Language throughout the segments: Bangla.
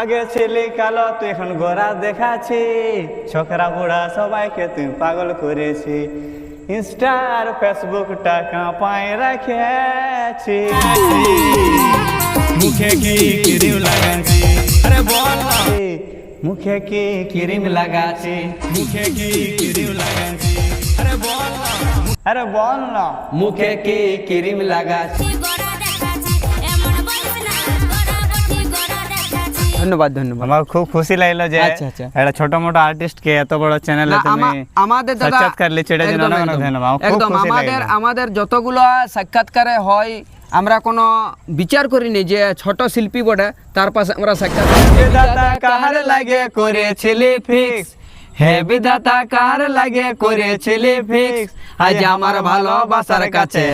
আগে ছেলে কালো তুই এখন গোরা দেখাচ্ছি। ছোকরা বুড়া সবাইকে তুই পাগল করেছি। ইনস্টা আর ফেসবুক ফেসবুকটা কাঁপায় রাখেছি। মুখে কি ক্রিম লাগাচ্ছি? আরে বল না। মুখে কি ক্রিম লাগাচ্ছি? মুখে কি ক্রিম লাগাচ্ছি? আরে বল আরে বল না। মুখে কি ক্রিম লাগাচ্ছি? ধন্যবাদ ধন্যবাদ। আমার খুব খুশি লাগল যে আচ্ছা, আচ্ছা। একটা ছোট মোটো আর্টিস্ট কে এত বড় চ্যানেলে তুমি আমাদের দাদা সাক্ষাৎকার এটার জন্য অনেক অনেক ধন্যবাদ। একদম আমাদের আমাদের যতগুলো সাক্ষাৎকারে হয় আমরা কোনো বিচার করিনি যে ছোট শিল্পী বটে তার পাশে আমরা সাক্ষাৎ বিধাতা লাগে করেছিলি ফিক্স হে বিধাতা কার লাগে করেছিলি ফিক্স আজ আমার ভালোবাসার কাছে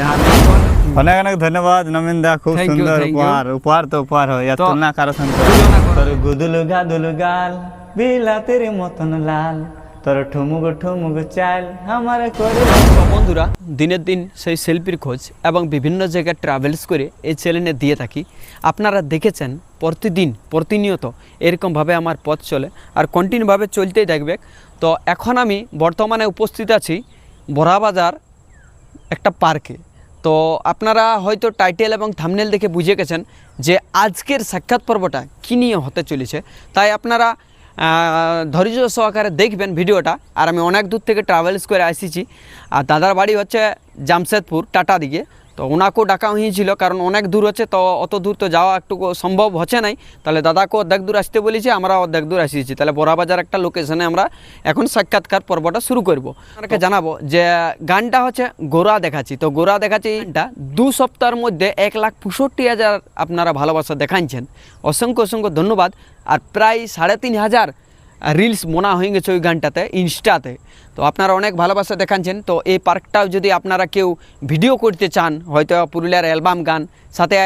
অনেক অনেক ধন্যবাদ নমিন দা খুব সুন্দর উপহার উপহার তো উপহার হয় এত না কারও সঙ্গে তুলনা করো। তোর গুদুলু গাদুলু গাল, বিলাতের মতন লাল। তোর ঠুমুক ঠুমুক চাল, আমার করে বন্ধুরা, দিনের দিন সেই শিল্পীর খোঁজ এবং বিভিন্ন জায়গায় ট্রাভেলস করে এই চ্যানেলে দিয়ে থাকি। আপনারা দেখেছেন, প্রতিদিন, প্রতিনিয়ত এরকমভাবে আমার পথ চলে আর কন্টিনিউভাবে চলতেই থাকবে। তো এখন আমি বর্তমানে উপস্থিত আছি বড়াবাজার একটা পার্কে তো আপনারা হয়তো টাইটেল এবং থামনেল দেখে বুঝে গেছেন যে আজকের সাক্ষাৎ পর্বটা কী নিয়ে হতে চলেছে। তাই আপনারা ধৈর্য সহকারে দেখবেন ভিডিওটা। আর আমি অনেক দূর থেকে ট্রাভেলস করে আসিছি। আর দাদার বাড়ি হচ্ছে জামশেদপুর, টাটা দিকে। তো ওনাকেও ডাকা হয়েছিল কারণ অনেক দূর হচ্ছে তো অত দূর তো যাওয়া একটু সম্ভব হচ্ছে নাই। তাহলে দাদাকে অর্ধেক দূর আসতে বলেছি আমরা অর্ধেক দূর আসিয়েছি। তাহলে বড়াবাজার একটা লোকেশনে আমরা এখন সাক্ষাৎকার পর্বটা শুরু করব। আপনাকে জানাব যে গানটা হচ্ছে গোরা দেখাচ্ছি। তো গোরা দেখাচ্ছি এটা দু সপ্তাহের মধ্যে এক লাখ পঁয়ষট্টি হাজার আপনারা ভালোবাসা দেখাচ্ছেন অসংখ্য অসংখ্য ধন্যবাদ। আর প্রায় সাড়ে তিন হাজার রিলস মোনা হয়ে গেছে ওই গানটাতে, ইনস্টাতে। তো আপনারা অনেক ভালোবাসা দেখাচ্ছেন তো এই পার্কটাও যদি আপনারা কেউ ভিডিও করতে চান, হয়তো পুরুলিয়ার অ্যালবাম গান, সাথে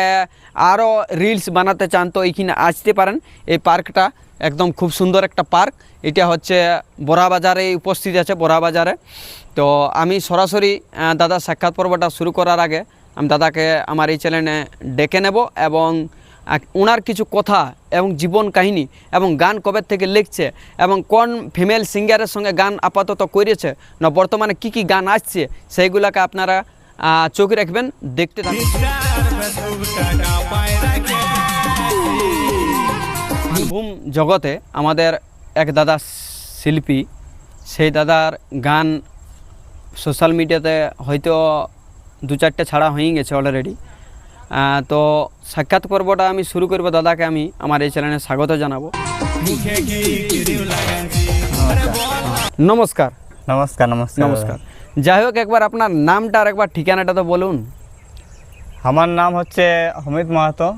আরও রিলস বানাতে চান, তো এইখানে আসতে পারেন। এই পার্কটা একদম খুব সুন্দর একটা পার্ক। এটা হচ্ছে বড়াবাজারে উপস্থিত আছে বড়াবাজারে তো আমি সরাসরি দাদার সাক্ষাৎ পর্বটা শুরু করার আগে, আমি দাদাকে আমার এই চ্যানেলে ডেকে নেব এবং ওনার কিছু কথা এবং জীবন কাহিনী এবং গান কবে থেকে লিখছে এবং কোন ফিমেল সিঙ্গারের সঙ্গে গান আপাতত করেছে না বর্তমানে কি কি গান আসছে সেইগুলোকে আপনারা চোখ রাখবেন, দেখতে ঘুম জগতে আমাদের এক দাদা শিল্পী, সেই দাদার গান সোশ্যাল মিডিয়াতে হয়তো দু চারটে ছাড়া হয়ে গেছে অলরেডি তো সাক্ষাৎ পর্বটা আমি শুরু করব। দাদাকে আমি আমার এই চ্যানেলে স্বাগত জানাব। নমস্কার। নমস্কার নমস্কার। নমস্কার। যাই হোক একবার আপনার নামটা আর একবার ঠিকানাটা তো বলুন। আমার নাম হচ্ছে অমিত মাহাতো।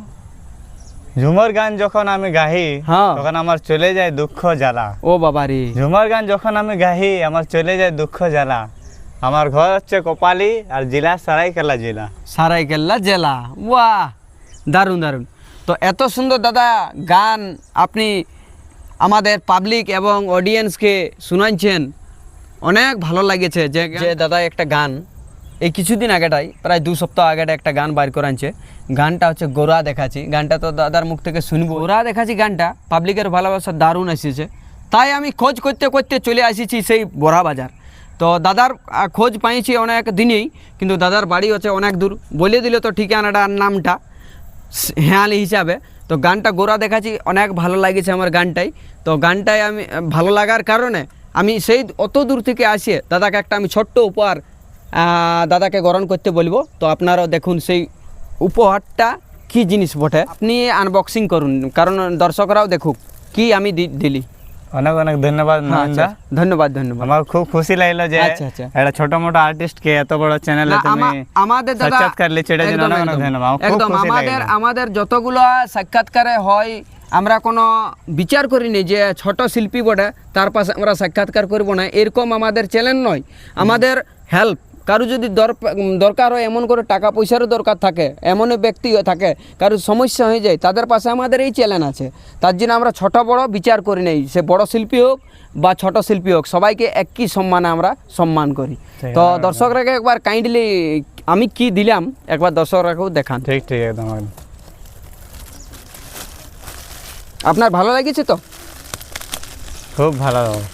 ঝুমর গান যখন আমি গাহি হ্যাঁ। তখন আমার চলে যায় দুঃখ জ্বালা। ও বাবা রে ঝুমর গান যখন আমি গাহি আমার চলে যায় দুঃখ জ্বালা। আমার ঘর হচ্ছে কপালি আর জেলা সারাইকেলা জেলা। সারাইকেল্লা জেলা। বাহ দারুণ দারুণ। তো এত সুন্দর দাদা গান আপনি আমাদের পাবলিক এবং অডিয়েন্সকে শুনাইছেন। অনেক ভালো লাগেছে যে যে দাদা একটা গান এই কিছুদিন আগেটাই প্রায় দু সপ্তাহ আগেটা একটা গান বার করাচ্ছে গানটা হচ্ছে গোরা দেখাচ্ছি। গানটা তো দাদার মুখ থেকে শুনব। গোরা দেখাচ্ছি গানটা পাবলিকের ভালোবাসা দারুণ এসেছে। তাই আমি খোঁজ করতে করতে চলে আসিছি সেই বড়া বাজার। তো দাদার খোঁজ পাইছি অনেক দিনেই, কিন্তু দাদার বাড়ি হচ্ছে অনেক দূর। বলে দিল তো ঠিকানাটা আর নামটা হেয়ালি হিসাবে। তো গানটা গোরা দেখাচ্ছি, অনেক ভালো লাগেছে আমার গানটাই। তো গানটাই আমি ভালো লাগার কারণে আমি সেই অত দূর থেকে আসে, দাদাকে একটা আমি ছোট্ট উপহার দাদাকে গ্রহণ করতে বলব। তো আপনারাও দেখুন সেই উপহারটা কি জিনিস বটে। আপনি আনবক্সিং করুন, কারণ দর্শকরাও দেখুক, কি আমি দিলি। অনেক অনেক ধন্যবাদ হ্যাঁ, আচ্ছা, ধন্যবাদ ধন্যবাদ। আমার খুব খুশি লাগল যে আচ্ছা, আচ্ছা। একটা ছোট মোটো আর্টিস্ট কে এত বড় চ্যানেলে তুমি আমাদের সাক্ষাৎকার এটার জন্য অনেক অনেক ধন্যবাদ। একদম আমাদের আমাদের যতগুলো সাক্ষাৎকারে হয় আমরা কোনো বিচার করিনি যে ছোট শিল্পী বটে তার পাশে আমরা সাক্ষাৎকার করব না। এরকম আমাদের চ্যালেঞ্জ নয়। আমাদের হেল্প কারও যদি দর- দরকার হয় এমন করে টাকা পয়সারও দরকার থাকে এমন ব্যক্তি থাকে কারও সমস্যা হয়ে যায় তাদের পাশে আমাদের এই চ্যালেঞ্জ আছে। তার জন্য আমরা ছোট বড় বিচার করি নাই সে বড় শিল্পী হোক বা ছোট শিল্পী হোক সবাইকে একই সম্মানে আমরা সম্মান করি। তো। দর্শকরাকে একবার কাইন্ডলি আমি কি দিলাম একবার দর্শকরাকেও দেখান। ঠিক ঠিক একদম একদম। আপনার ভালো লেগেছে তো? খুব ভালো।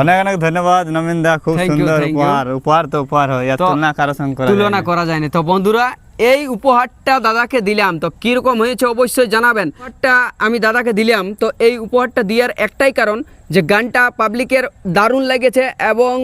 অনেক অনেক ধন্যবাদ নমিন দা খুব সুন্দর উপহার উপহার তো উপহার হয় তুলনা কারও সঙ্গে তুলনা যায় না। করা যায়নি। তো বন্ধুরা এই উপহারটা দাদাকে দিলাম তো কীরকম হয়েছে অবশ্যই জানাবেন। উপহারটা আমি দাদাকে দিলাম তো এই উপহারটা দেওয়ার একটাই কারণ যে গানটা পাবলিকের দারুণ লেগেছে এবং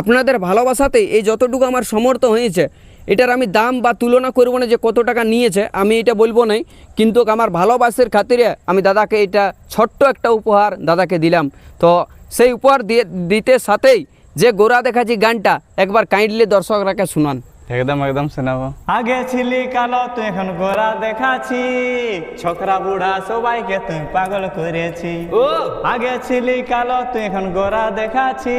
আপনাদের ভালোবাসাতেই এই যতটুকু আমার সমর্থ হয়েছে এটার আমি দাম বা তুলনা করব না যে কত টাকা নিয়েছে আমি এটা বলব নাই। কিন্তু আমার ভালোবাসার খাতিরে আমি দাদাকে এটা ছোট্ট একটা উপহার দাদাকে দিলাম। তো সেই উপহার দিয়ে দিতে সাথেই যে গোরা দেখাচ্ছি গানটা একবার কাইন্ডলি দর্শকরাকে শুনান। একদম একদম শোনাবো। আগে ছিলি কালো তুই এখন গোরা দেখাছি ছোকরা বুড়া সবাইকে তুই পাগল করেছি। ও! আগে ছিলি কালো তুই এখন গোরা দেখাছি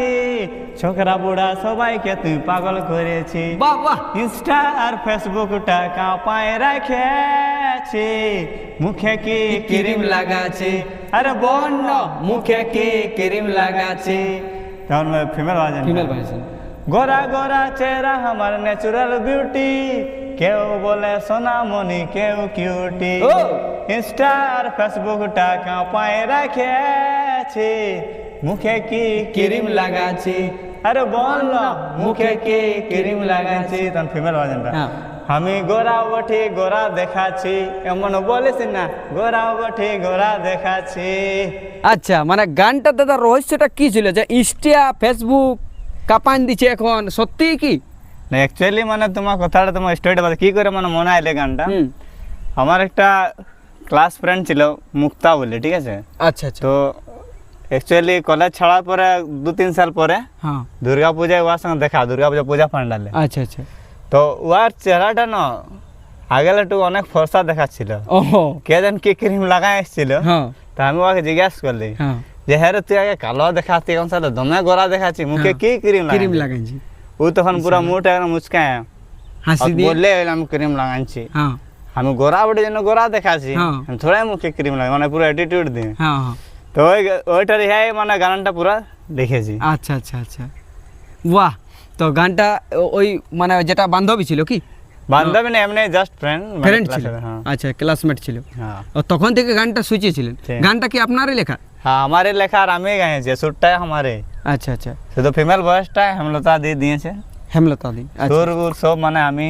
ছোকরা বুড়া সবাইকে তুই পাগল করেছি। বাহ বাহ! ইনস্টা আর ফেসবুকটা কাঁপায় রাখেছি মুখে কি ক্রিম লাগাছে আরে বন্য মুখে কি ক্রিম লাগাছে তখন ফিমেল বাজে ফিমেল ভার্সন গোরা গোরা চেহারা আমার ন্যাচুরাল বিউটি কেউ বলে সোনামণি কেউ কিউটি! ইনস্টা আর ফেসবুকটা কাঁপায় রাখেছি। মুখে কি ক্রিম লাগাছি আরে বল না, মুখে কি ক্রিম লাগাছি তখন ফিমেল হ্যাঁ। আমি গোরা বঠি গোরা দেখাচ্ছি। এমন বলিস না গোরা বঠি গোরা দেখাচ্ছি। আচ্ছা মানে গানটা দাদা রহস্যটা কি ছিল? যে ইনস্টা ফেসবুক কাপান দিচ্ছে এখন সত্যি কি? না অ্যাকচুয়ালি মানে তোমার কথাটা তোমার স্টোরিটা বলে কি করে মানে মনে আইলে গানটা? আমার একটা ক্লাস ফ্রেন্ড ছিল মুক্তা বলে ঠিক আছে? আচ্ছা আচ্ছা। তো অ্যাকচুয়ালি কলেজ ছাড়ার পরে দু তিন সাল পরে হ্যাঁ দুর্গা পূজায় ওর সঙ্গে দেখা দুর্গা পূজা পূজা পান্ডালে আচ্ছা আচ্ছা তো ওর চেহারাটা না আগে একটু অনেক ফর্সা দেখাচ্ছিল কে যেন কি ক্রিম লাগাই এসেছিল তা আমি ওকে জিজ্ঞাসা করলি যে হ্যাঁ রে তুই আগে কালো দেখাচ্ছি এখন সাথে দমে গোরা দেখাচ্ছি মুখে। কি ক্রিম ক্রিম লাগাইছি ও তখন পুরো মুখটা একদম মুচকায় হাসি দিয়ে বললে আমি ক্রিম লাগাচ্ছি হ্যাঁ আমি গোরা বটে যেন গোরা দেখাচ্ছি। থোড়াই মুখে ক্রিম লাগে মানে পুরো অ্যাটিটিউড দিয়ে হ্যাঁ তো ওই হ্যাঁ, মানে গানটা পুরা দেখেছি। আচ্ছা আচ্ছা আচ্ছা। বাহ তো গানটা ওই মানে যেটা বান্ধবী ছিল কি? বান্ধবী না এমনি জাস্ট ফ্রেন্ড ফ্রেন্ড ছিল? হ্যাঁ। আচ্ছা ক্লাসমেট ছিল। হ্যাঁ। তখন থেকে গানটা সুচিয়েছিলেন গানটা কি আপনারই লেখা? হ্যাঁ আমারই লেখা আর আমি গাইছি সুরটাই আমারে আচ্ছা আচ্ছা। শুধু ফিমেল ভয়েসটা হেমলতা দিয়ে দিয়েছে। হেমলতা দি আচ্ছা। সুর সব মানে আমি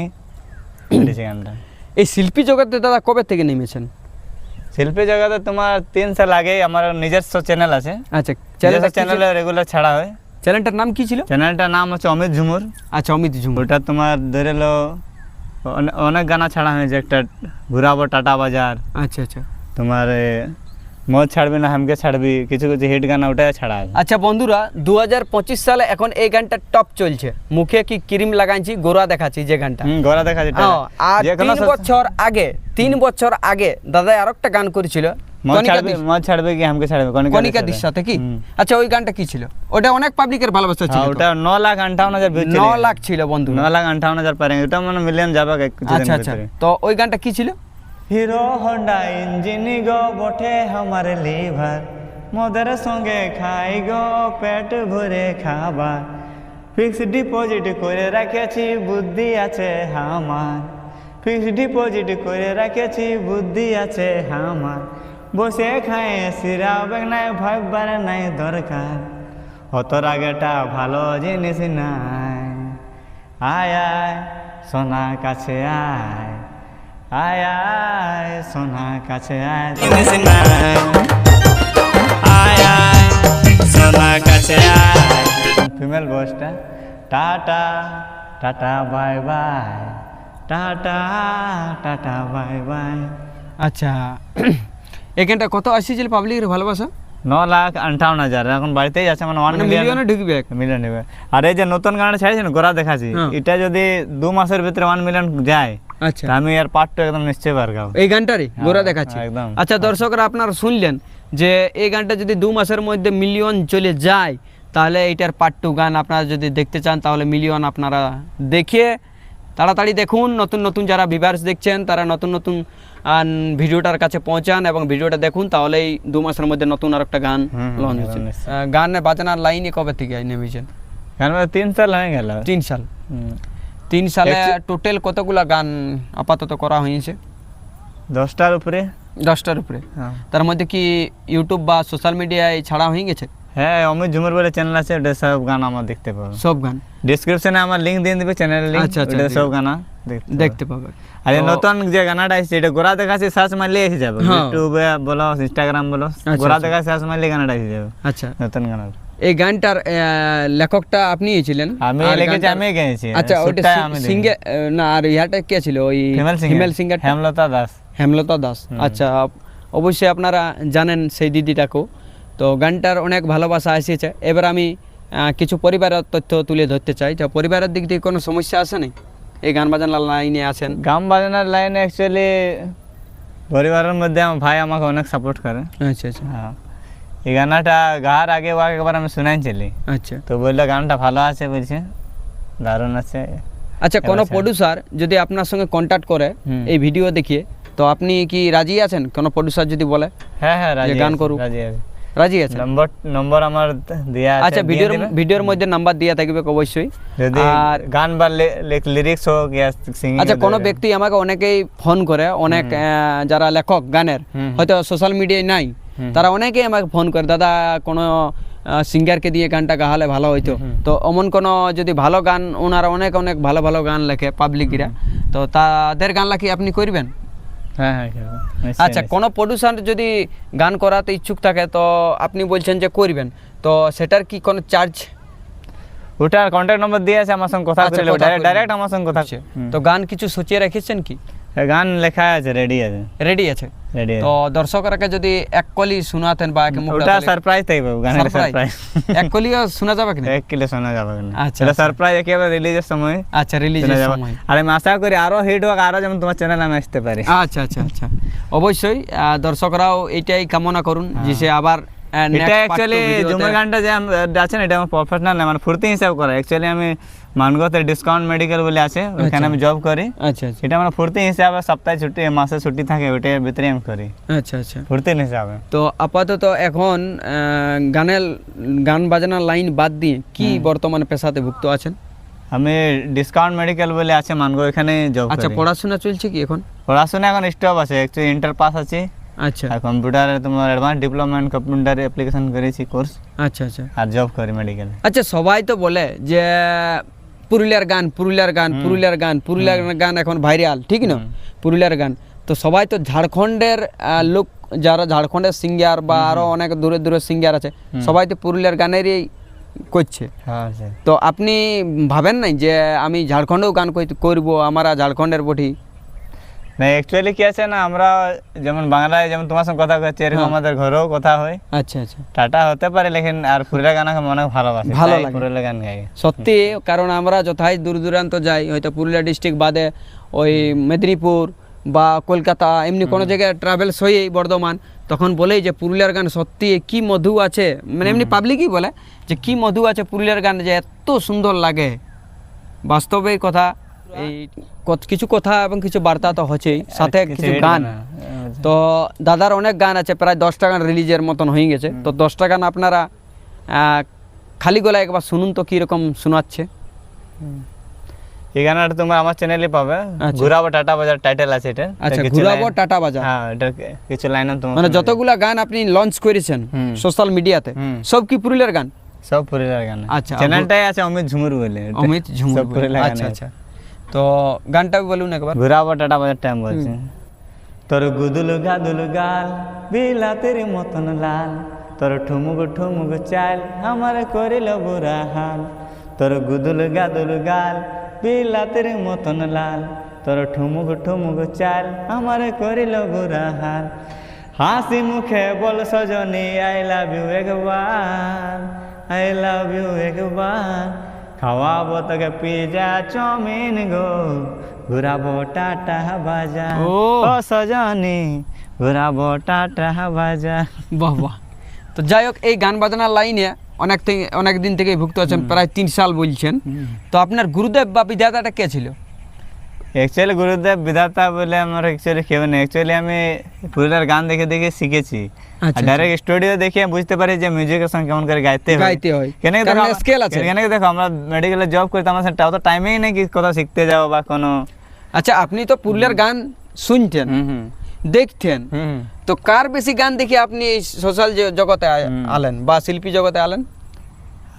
এই শিল্পী জগতে দাদা কবে থেকে নেমেছেন? শিল্পী জগতে তোমার তিন সাল আগে আমার নিজস্ব চ্যানেল আছে। আচ্ছা চ্যানেল চ্যানেলটা চ্যানেলে রেগুলার ছাড়া হয়। চ্যানেলটার নাম কি ছিল? চ্যানেলটার নাম হচ্ছে অমিত ঝুমুর। আচ্ছা অমিত ঝুমুর। ওটা তোমার ধরে লো অনেক গানা ছাড়া হয়েছে। একটা ঘুরাবো টাটা বাজার। আচ্ছা আচ্ছা। তোমার মদ ছাড়বি না হামকে ছাড়বি কিছু কিছু হিট গান ওটা ছাড়া আচ্ছা বন্ধুরা দু সালে এখন এই গানটা টপ চলছে। মুখে কি ক্রিম লাগাইছি গোরা দেখাচ্ছি যে গানটা। গোরা দেখাচ্ছি হ্যাঁ, আর তিন বছর আগে তিন বছর আগে দাদা আর একটা গান করেছিল আচ্ছা, ওই গানটা কি ছিল? ওটা অনেক ভালোবাসা ছিল হ্যাঁ, ওটা ন লাখ ন লাখ ছিল বন্ধু লাখ হাজার ওটা মানে ওই গানটা কি ছিল? হিরো হন্ডা ইঞ্জিন গো, বটে আমার লিভার। মদের সঙ্গে খাই গো, পেট ভরে খাবার। ফিক্সড ডিপোজিট করে রাখেছি, বুদ্ধি আছে আমার। ফিক্সড ডিপোজিট করে রাখেছি, বুদ্ধি আছে আমার। বসে খায় সিরা বেগ নাই ভাববার নাই দরকার। অত রাগেটা ভালো জিনিস নাই। আয় আয় সোনা কাছে আয়। আয় আয় সোনা কাছে আয়। আয় আয় সোনা কাছে আয়। ফিমেল ভয়েসটা tata tata bye bye. Tata tata bye bye. আচ্ছা এই গানটা কত আসিছিল পাবলিকের ভালোবাসা? ন লাখ আন্ঠাউন হাজার এখন বাড়িতেই আছে মানে ওয়ান মিলিয়ন ঢুকবে মিলিয়ন নেবে আর এই যে নতুন গানটা ছাড়ছে না গোড়া দেখাচ্ছি হ্যাঁ। এটা যদি দু মাসের ভিতরে ওয়ান মিলিয়ন যায় আচ্ছা। আমি এর পার্টটা একদম নিশ্চয় বার গাবো। এই গানটারই? গোরা হ্যাঁ, দেখাচ্ছি একদম। আচ্ছা দর্শকরা আপনারা শুনলেন যে এই গানটা যদি দু মাসের মধ্যে মিলিয়ন চলে যায় তাহলে এইটার পার্ট টু গান আপনারা যদি দেখতে চান তাহলে মিলিয়ন আপনারা দেখে তাড়াতাড়ি দেখুন। নতুন নতুন যারা ভিভার্স দেখছেন তারা নতুন নতুন ভিডিওটার কাছে পৌঁছান এবং ভিডিওটা দেখুন তাহলেই দু মাসের মধ্যে নতুন আর একটা গান লঞ্চ হচ্ছে। গানে বাজনার লাইনে কবে থেকে নেমেছেন গান তিন সাল হয়ে গেল। তিন সাল। তিন সালে টোটাল কতগুলা গান আপাতত করা হয়েছে? দশটার উপরে। দশটার উপরে। হ্যাঁ। তার মধ্যে কি ইউটিউব বা সোশ্যাল মিডিয়ায় ছাড়া হয়ে গেছে? হ্যাঁ অমিত ঝুমুর বলে চ্যানেল আছে ওটা সব গান আমার দেখতে পাবো। সব গান? ডিসক্রিপশনে আমার লিংক দিয়ে দিবে চ্যানেলের লিংক আচ্ছা, ওটা সব আছে। গানা দেখতে পাবে। আর নতুন যে গানাটা আসছে এটা গোড়া দেখাচ্ছে সার্চ মারলে এসে যাবে। হ্যাঁ। ইউটিউবে বলো ইনস্টাগ্রাম বলো গোড়া আচ্ছা। দেখা সার্চ মারলে গানাটা এসে যাবে। আচ্ছা। নতুন গানাটা এই গানটার লেখকটা আপনি ছিলেন? আমি লিখেছি আমি গেয়েছি। আচ্ছা ওটা। সিঙ্গে না আর ইহাটা কে ছিল? ওই ফিমেল সিঙ্গার হেমলতা দাস। হেমলতা দাস। আচ্ছা অবশ্যই আপনারা জানেন সেই দিদিটাকেও। তো গানটার অনেক ভালোবাসা এসেছে। এবার আমি কিছু পরিবারের তথ্য তুলে ধরতে চাই। তো পরিবারের দিক থেকে কোনো সমস্যা আছে না এই গান বাজানোর লাইনে আছেন। গান বাজনার লাইনে অ্যাকচুয়ালি পরিবারের মধ্যে আমার ভাই আমাকে অনেক সাপোর্ট করে। আচ্ছা আচ্ছা। হ্যাঁ। এই গানাটা গাওয়ার আগে ও একবার আমি শুনাইছিলি আচ্ছা। তো বলল গানটা ভালো আছে বলছে দারুণ আছে। আচ্ছা কোনো প্রডিউসার যদি আপনার সঙ্গে কন্ট্যাক্ট করে এই ভিডিও দেখিয়ে তো আপনি কি রাজি আছেন? কোনো প্রডিউসার যদি বলে হ্যাঁ হ্যাঁ রাজি গান আছি, করুক? রাজি আছে। রাজি আছেন? নম্বর নম্বর আমার দেয়া আছে আচ্ছা ভিডিওর ভিডিওর মধ্যে নাম্বার দেওয়া থাকবে অবশ্যই। আর গান বা লিরিক্স হোক ইয়া সিঙ্গিং আচ্ছা কোনো ব্যক্তি আমাকে অনেকেই ফোন করে অনেক যারা লেখক গানের হয়তো সোশ্যাল মিডিয়ায় নাই। তারা অনেকেই আমাকে ফোন করে দাদা কোনো সিঙ্গারকে দিয়ে গানটা গাহালে ভালো হইতো। তো অমন কোনো যদি ভালো গান ওনারা অনেক অনেক ভালো ভালো গান লেখে পাবলিকরা। তো তাদের গান লাখি আপনি করবেন হ্যাঁ হ্যাঁ আচ্ছা। কোনো প্রডিউসার যদি গান করাতে ইচ্ছুক থাকে তো আপনি বলছেন যে করবেন তো সেটার কি কোনো চার্জ ওটার কন্ট্যাক্ট নম্বর দিয়ে আছে আমার সঙ্গে কথা আচ্ছা, ডাইরেক্ট আমার সঙ্গে কথা আছে তো গান কিছু সচিয়ে রেখেছেন কি? গান লেখা আছে রেডি আছে। রেডি আছে? রেডি তো দর্শকরাকে যদি এক কলি শোনাতেন বা এক ওটা সারপ্রাইজ থাকবে গানের সারপ্রাইজ এক কলিও শোনা যাবে এক কিলো শোনা যাবে না। আচ্ছা, এটা আচ্ছা। সারপ্রাইজ একেবারে রিলিজের সময়। আচ্ছা রিলিজের সময়। আর আমি আশা করি আরও হিট হোক আরও যেমন তোমার চ্যানেল আমি আসতে পারি। আচ্ছা আচ্ছা আচ্ছা। অবশ্যই দর্শকরাও এটাই কামনা করুন যে সে আবার এটা অ্যাকচুয়ালি জুমের গানটা যে আছে না এটা আমার প্রফেশনাল মানে ফুর্তি হিসাব করা। অ্যাকচুয়ালি আমি মানগতে ডিসকাউন্ট মেডিকেল বলে আছে ওখানে আমি জব করি। আচ্ছা আচ্ছা। এটা আমার ফুর্তি হিসাবে সপ্তাহে ছুটি মাসে ছুটি থাকে ওইটার ভিতরে আমি করি। আচ্ছা আচ্ছা। ফুর্তির হিসাবে। তো আপাতত এখন গানের গান বাজনার লাইন বাদ দিয়ে কি বর্তমানে পেশাতে ভুক্ত আছেন? আমি ডিসকাউন্ট মেডিকেল বলে আছে মানগো এখানে জব আচ্ছা পড়াশোনা চলছে কি এখন? পড়াশোনা এখন স্টপ আছে অ্যাকচুয়ালি ইন্টার পাস আছে। আচ্ছা। আর কম্পিউটারে তোমার advance diploma in computer application করেছি কোর্স আচ্ছা আচ্ছা। আর জব করি মেডিকেল আচ্ছা সবাই তো বলে যে পুরুলিয়ার গান পুরুলিয়ার গান পুরুলিয়ার গান পুরুলিয়ার গান এখন ভাইরাল ঠিক না? পুরুলিয়ার গান। তো সবাই তো ঝাড়খণ্ডের লোক যারা ঝাড়খণ্ডের সিঙ্গার বা আরও অনেক দূরে দূরে সিঙ্গার আছে সবাই তো পুরুলিয়ার গানেরই করছে। হ্যাঁ। তো আপনি ভাবেন নাই যে আমি ঝাড়খণ্ডেও গান কই- করব আমার ঝাড়খণ্ডের বটি? না অ্যাকচুয়ালি কি আছে না আমরা যেমন বাংলায় যেমন তোমার সঙ্গে কথা করছি এরকম হ্যাঁ। আমাদের ঘরেও কথা হয়। আচ্ছা আচ্ছা। টাটা হতে পারে লেকিন আর পুরুলিয়া গান আমাকে অনেক ভালোবাসে ভালো লাগে। পুরুলিয়া গান গাই। সত্যি কারণ আমরা যথাই দূর দূরান্ত যাই হয়তো পুরুলিয়া ডিস্ট্রিক্ট বাদে ওই মেদিনীপুর বা কলকাতা এমনি কোনো জায়গায় ট্রাভেলস হয়েই বর্ধমান তখন বলেই যে পুরুলিয়ার গান সত্যি কি মধু আছে মানে এমনি পাবলিকই বলে যে কি মধু আছে পুরুলিয়ার গান যে এত সুন্দর লাগে। বাস্তবে কথা এই কিছু কথা এবং কিছু বার্তা তো হচ্ছেই। সাথে কিছু গান। গান, তো দাদার অনেক গান আছে প্রায় দশটা গান রিলিজের মতন হয়ে গেছে। তো দশটা গান আপনারা খালি গলায় একবার শুনুন তো কীরকম শোনাচ্ছে। এই গানটা তোমার আমার চ্যানেলে পাবে। আচ্ছা। ঘুরাবো টাটা বাজার টাইটেল আছে এটা। আচ্ছা ঘুরাবো টাটা বাজার। হ্যাঁ এটা কিছু লাইন তোমার মানে যতগুলা গান আপনি লঞ্চ করেছেন সোশ্যাল মিডিয়াতে সব কি পুরুলিয়ার গান? সব পুরুলিয়ার গান। আচ্ছা, চ্যানেলটাই আছে অমিত ঝুমুর বলে। অমিত ঝুমুর আচ্ছা আচ্ছা। তো গানটা বলুন একবার। ঘুরাবো টাটা বাজার টাইম বলছে। তোর গুদুল গাদুল গাল বিলাতের মতন লাল। তোর ঠুমুক ঠুমুক চাল আমার করিল বুড়া হাল। তোর গুদুল গাদুল গাল বিলাতের মতন লাল। তোর ঠুমুক ঠুমুক চাল আমার করিল বুড়া হাল। হাসি মুখে বল সজনী আই লাভ ইউ একবার আই লাভ ইউ একবার। খাওয়াবো তোকে পিজা চমিন গো। ঘুরাবো টাটা বাজা ও। সজনি ঘুরাবো টাটা বাজা বাহ বাহ তো যাই হোক এই গান বাজনার লাইনে অনেক থেকে অনেক দিন থেকেই ভুক্ত আছেন প্রায় তিন সাল বলছেন। তো আপনার গুরুদেব বা বিধাতাটা কে ছিল? অ্যাকচুয়ালি গুরুদেব বিধাতা বলে আমার অ্যাকচুয়ালি কেউ নেই। অ্যাকচুয়ালি আমি পুরুলিয়ার গান দেখে দেখে শিখেছি। আচ্ছা, ডাইরেক্ট স্টুডিও দেখে বুঝতে পারি যে মিউজিকের সঙ্গে কেমন করে গাইতে হয়। গাইতে হয়। কেন দেখো scale আছে। কেন দেখো আমরা মেডিকেলে জব করি তো আমার সাথে অত টাইমেই নেই কি কোথাও শিখতে যাও বা কোনো। আচ্ছা আপনি তো পুরুলিয়ার গান শুনতেন দেখতেন তো কার বেশি গান দেখে আপনি সোশ্যাল জগতে আলেন বা শিল্পী জগতে আলেন?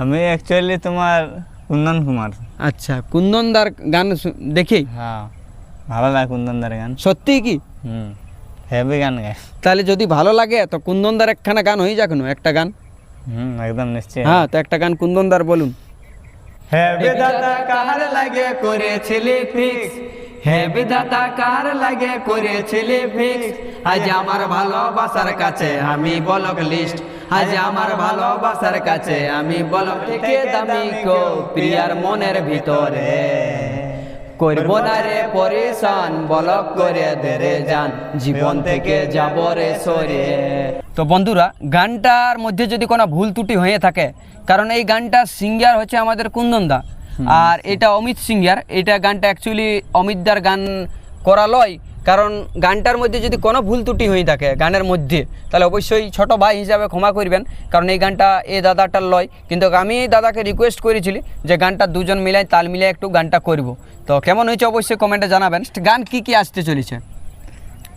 আমি অ্যাকচুয়ালি তোমার কুন্দন কুমার। আচ্ছা কুন্দনদার গান দেখি। হ্যাঁ ভালো লাগে কুন্দনদার গান। সত্যি কি? হুম হেভি গান গায়। তাহলে যদি ভালো লাগে তো কুন্দনদার একখানা গান হয়ে যাক একটা গান? হুম একদম নিশ্চয় হ্যাঁ তো একটা গান কুন্দনদার বলুন। হ্যাঁ বিধাতা কার লাগে করেছিলি ফিক্স হে বিধাতা, কার লাগে করেছিলি ফিক্স আজ আমার ভালোবাসার কাছে আমি বলক লিস্ট আজ আমার ভালোবাসার কাছে আমি বলক থেকে দামি কো প্রিয়ার মনের ভিতরে। করব না রে পরেশান, বলক করে দে রে যান। জীবন থেকে যাব রে সরে। তো বন্ধুরা, গানটার মধ্যে যদি কোনো ভুল ত্রুটি হয়ে থাকে, কারণ এই গানটা সিঙ্গার হচ্ছে আমাদের কুন্দনদা। আর এটা অমিত সিঙ্গার। এটা গানটা অ্যাকচুয়ালি অমিতদার গান করা লয় কারণ গানটার মধ্যে যদি কোনো ভুল ত্রুটি হয়ে থাকে গানের মধ্যে তাহলে অবশ্যই ছোট ভাই হিসাবে ক্ষমা করবেন। কারণ এই গানটা এ দাদাটার লয়। কিন্তু আমি দাদাকে রিকোয়েস্ট করেছিলি যে গানটা দুজন মিলাই তাল মিলিয়ে একটু গানটা করব। তো কেমন হয়েছে অবশ্যই কমেন্টে জানাবেন। গান কি কি আসতে চলেছে?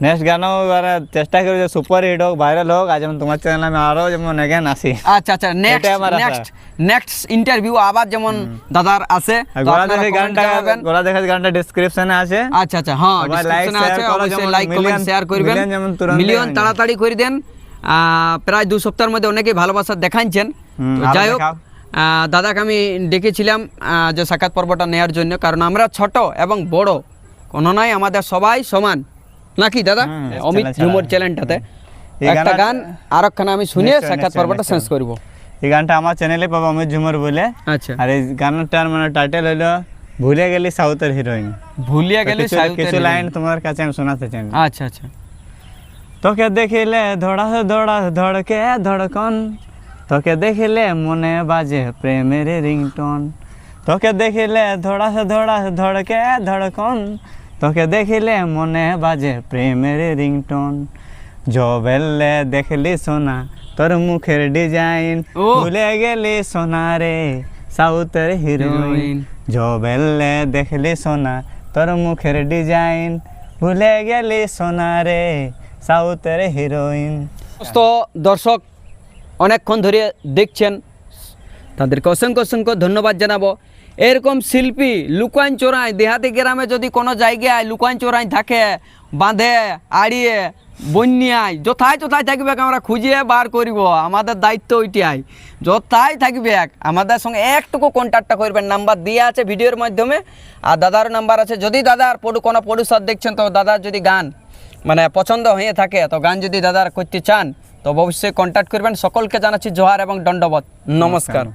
নেক্সট গানও এবার চেষ্টা করি যে সুপার হিট হোক ভাইরাল হোক। আজ যেমন তোমার চ্যানেল আমি আরও যেমন এগেন আসি। আচ্ছা আচ্ছা নেক্সট নেক্সট নেক্সট ইন্টারভিউ আবার যেমন দাদার আছে গোলা দেখে গানটা। গোলা দেখা গানটা ডেসক্রিপশনে আছে। আচ্ছা আচ্ছা হ্যাঁ like, আছে অবশ্যই লাইক কমেন্ট শেয়ার করবেন। যেমন মিলিয়ন তাড়াতাড়ি করে দেন। প্রায় দু সপ্তাহের মধ্যে অনেকেই ভালোবাসা দেখাচ্ছেন তো যাই হোক আহ, দাদাকে আমি ডেকেছিলাম যে সাক্ষাৎ পর্বটা নেওয়ার জন্য। কারণ আমরা ছোট এবং বড় কোনো নাই আমাদের সবাই সমান। নাকি দাদা? অমিত চ্যানেল ঝুমুর। চ্যানেলটাতে একটা গান আর একখানা আমি শুনিয়ে সাক্ষাৎ পর্বটা শেষ করব। এই গানটা আমার চ্যানেলে পাবো অমিত ঝুমর বলে। আচ্ছা। আর এই গানটার মানে টাইটেল হলো ভুলে গেলি সাউথের হিরোইন ভুলিয়া গেলে কিছু কিছু লাইন তোমার কাছে আমি শোনাতে চাই। আচ্ছা আচ্ছা। তোকে দেখিলে ধড়া ধড়া ধড়কে ধড়কন। তোকে দেখিলে মনে বাজে প্রেমের রিংটোন তোকে দেখিলে ধড়া ধড়া ধড়কে ধড়কন। তোকে দেখিলে মনে বাজে প্রেমের রিংটোন। জবেললে দেখলি সোনা তোর মুখের ডিজাইন। ভুলে গেলি সোনা রে সাউথের হিরোইন। জবেললে দেখলি সোনা তোর মুখের ডিজাইন। ভুলে গেলি সোনা রে সাউথের হিরোইন। সমস্ত দর্শক অনেকক্ষণ ধরে দেখছেন তাদেরকে অসংখ্য অসংখ্য ধন্যবাদ জানাব। এরকম শিল্পী লুকান চোরাই, দেহাতি গ্রামে যদি কোনো জায়গায় লুকান চোরাই থাকে, বাঁধে, আড়িয়ে, বন্যায়, যথায় যথায় থাকবে আমরা খুঁজিয়ে বার করিব। আমাদের দায়িত্ব ওইটাই। যথায় থাকবে আমাদের সঙ্গে একটুকু কন্ট্যাক্টটা করবেন। নাম্বার দেওয়া আছে ভিডিওর মাধ্যমে। আর দাদার নাম্বার আছে। যদি দাদার পড়ু কোনো প্রডিউসার দেখছেন, তো দাদার যদি গান মানে পছন্দ হয়ে থাকে, তো গান যদি দাদার করতে চান তো অবশ্যই কন্ট্যাক্ট করবেন। সকলকে জানাচ্ছি জোহার এবং দণ্ডবত নমস্কার।